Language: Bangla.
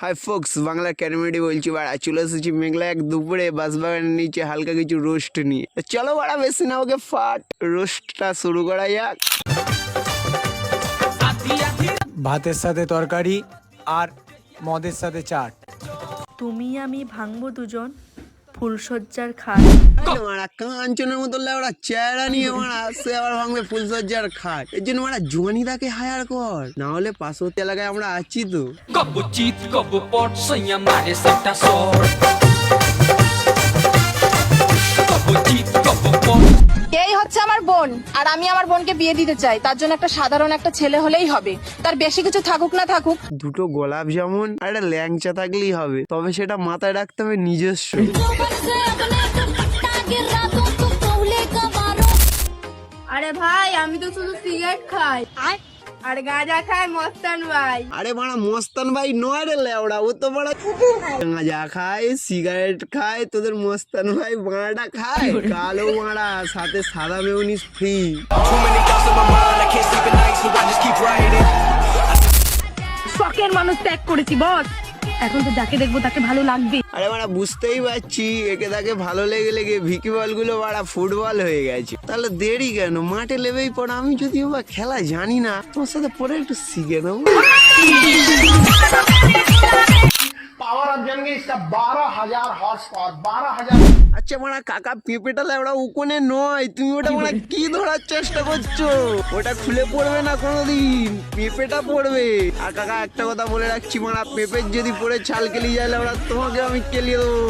হাই ফোক্স বাংলা ক্যারমেডি বলছি বাড়া চলে এসেছি মেঘলা এক দুপুরে বাসবাগানের নিচে হালকা কিছু রোস্ট নিয়ে। চলো বাড়া বেশি না ওকে ফাট রোস্টটা শুরু করা যাক। ভাতের সাথে তরকারি আর মদের সাথে চাট। তুমি আমি ভাঙবো দুজন। ফুলশয্যার খাট। মারা কাঞ্চনের মতো ওরা চেহারা নিয়ে মারা সে আবার ভাঙবে ফুলসজ্জার খাট। এর জন্য মারা জনিদাকে হায়ার কর না হলে পার্শ্ববর্তী এলাকায় আমরা আছি তো। কব চিত কব পট sonha মারে সেটা sor. বোন আর আমি আমার বোনকে বিয়ে দিতে চাই তার জন্য একটা সাধারণ একটা ছেলে হলেই হবে। তার বেশি কিছু থাকুক না থাকুক। দুটো গোলাপ জামুন আর একটা ল্যাংচা থাকলেই হবে তবে সেটা মাথায় রাখতে হবে নিজস্ব। আরে ভাই আমি তো শুধু সিগারেট খাই। আর গাঁজা খায় মস্তান ভাই। আরে বাড়া মস্তান ভাই নয় রে লেওড়া ও তো বাড়া গাঁজা খায় সিগারেট খায় তোদের মস্তান ভাই মারাটা খায়। কালো মারা সাথে সাদা মেউনিস ফ্রি শখের মানুষ ত্যাগ করেছি বস এখন তো যাকে দেখব তাকে ভালো লাগবে। আরে মানে বুঝতেই পারছি, একে তাকে ভালো লেগে লেগে ভিকি বলগুলো বাড়া ফুটবল হয়ে গেছে। তাহলে দেরি কেন? মাঠে লেবেই পড়া, আমি যদি বা খেলা জানি না, তোমার সাথে পরে একটু শিখে নেব। হাজার হর্স পাওয়ার বারো হাজার। আচ্ছা মানে কাকা পেঁপেটা লেবড়া উকোনে নয়। তুমি ওটা মানে কি ধরার চেষ্টা করছ? ওটা খুলে পড়বে না কোনোদিন। পেঁপেটা পড়বে। আর কাকা একটা কথা বলে রাখছি মানে পেঁপের যদি পড়ে ছাল কেলি যায় লেবড়া তোমাকে আমি কেলিয়ে দেবো।